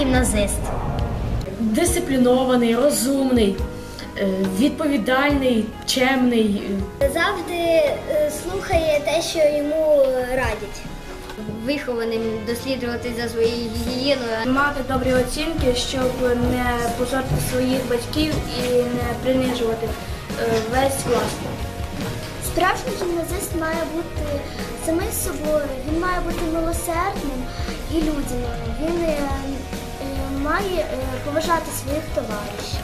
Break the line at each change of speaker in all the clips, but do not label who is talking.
гімназист.
Дисциплінований, розумний, е, відповідальний, чемний. е,
Завжди е, слухає те, що йому радять.
Вихованим досліджувати за своєю гігієною.
Мати добрі оцінки, щоб не позорити своїх батьків і не принижувати весь клас. Справжній гімназист має бути самим собою, він має бути милосердним і людяним. Він е, е, має е, поважати своїх товаришів.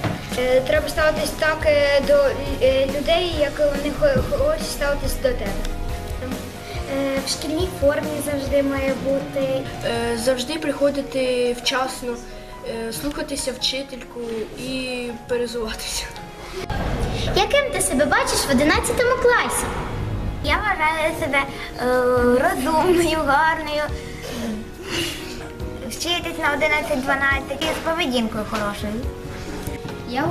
Треба ставитись так до людей, як вони хочуть ставитись до тебе.
В шкільній формі завжди має бути.
Завжди приходити вчасно, слухатися вчительку і перезуватися.
Яким ти себе бачиш в 11 класі?
Я вважаю себе е, розумною, гарною. Вчитись на 11-12 і з поведінкою хорошою.
Я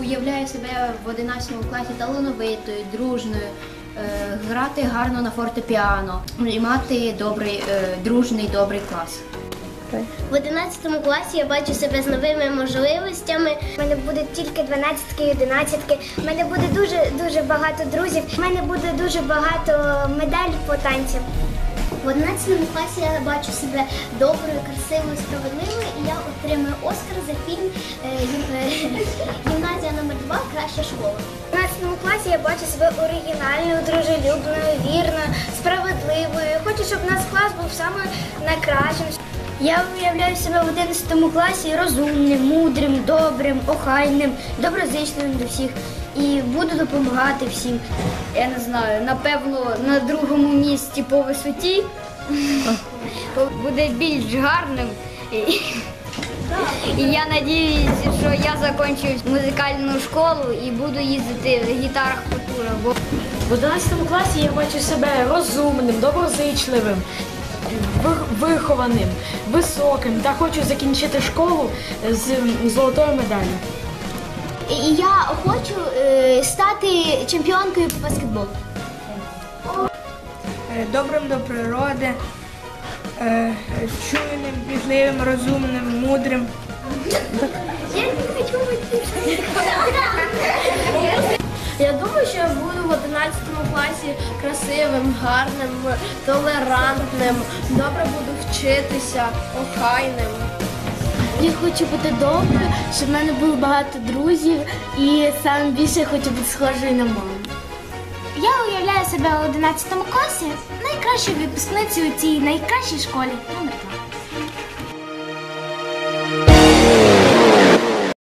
уявляю себе в 11 класі талановитою, дружною, е, грати гарно на фортепіано і мати добрий, е, дружний, добрий клас.
В 11 класі я бачу себе з новими можливостями. У мене будуть тільки 12 і 11. У мене буде дуже дуже багато друзів. У мене буде дуже багато медалей по танцям. В 11 класі я бачу себе доброю, красивою, справедливою, і я отримую Оскар за фільм е, е, Гімназія номер 2 Краща школа. В 11 класі я бачу себе оригінальною, дружелюбною, вірною, справедливою. Хочу, щоб наш клас був найкращим. Я уявляю себе в 11 класі розумним, мудрим, добрим, охайним, доброзичливим до всіх і буду допомагати всім.
Я не знаю, напевно, на другому місці по висоті буде більш гарним. І, я надіюся, що я закінчу музикальну школу і буду їздити в гітарах по турах.
В 11 класі я бачу себе розумним, доброзичливим, ви- вихованим, високим та хочу закінчити школу з золотою медаллю.
І я хочу е, стати чемпіонкою по баскетболу.
Е, добрим до природи, е, чуйним, пітливим, розумним, мудрим.
Я не хочу бути.
Я думаю, 11 класі красивим, гарним, толерантним, добре буду вчитися, охайним.
Я хочу бути доброю, щоб в мене було багато друзів і саме більше хочу бути схожою на маму. Я уявляю себе у 11 класі найкращою випускницею у цій найкращій школі. Ну,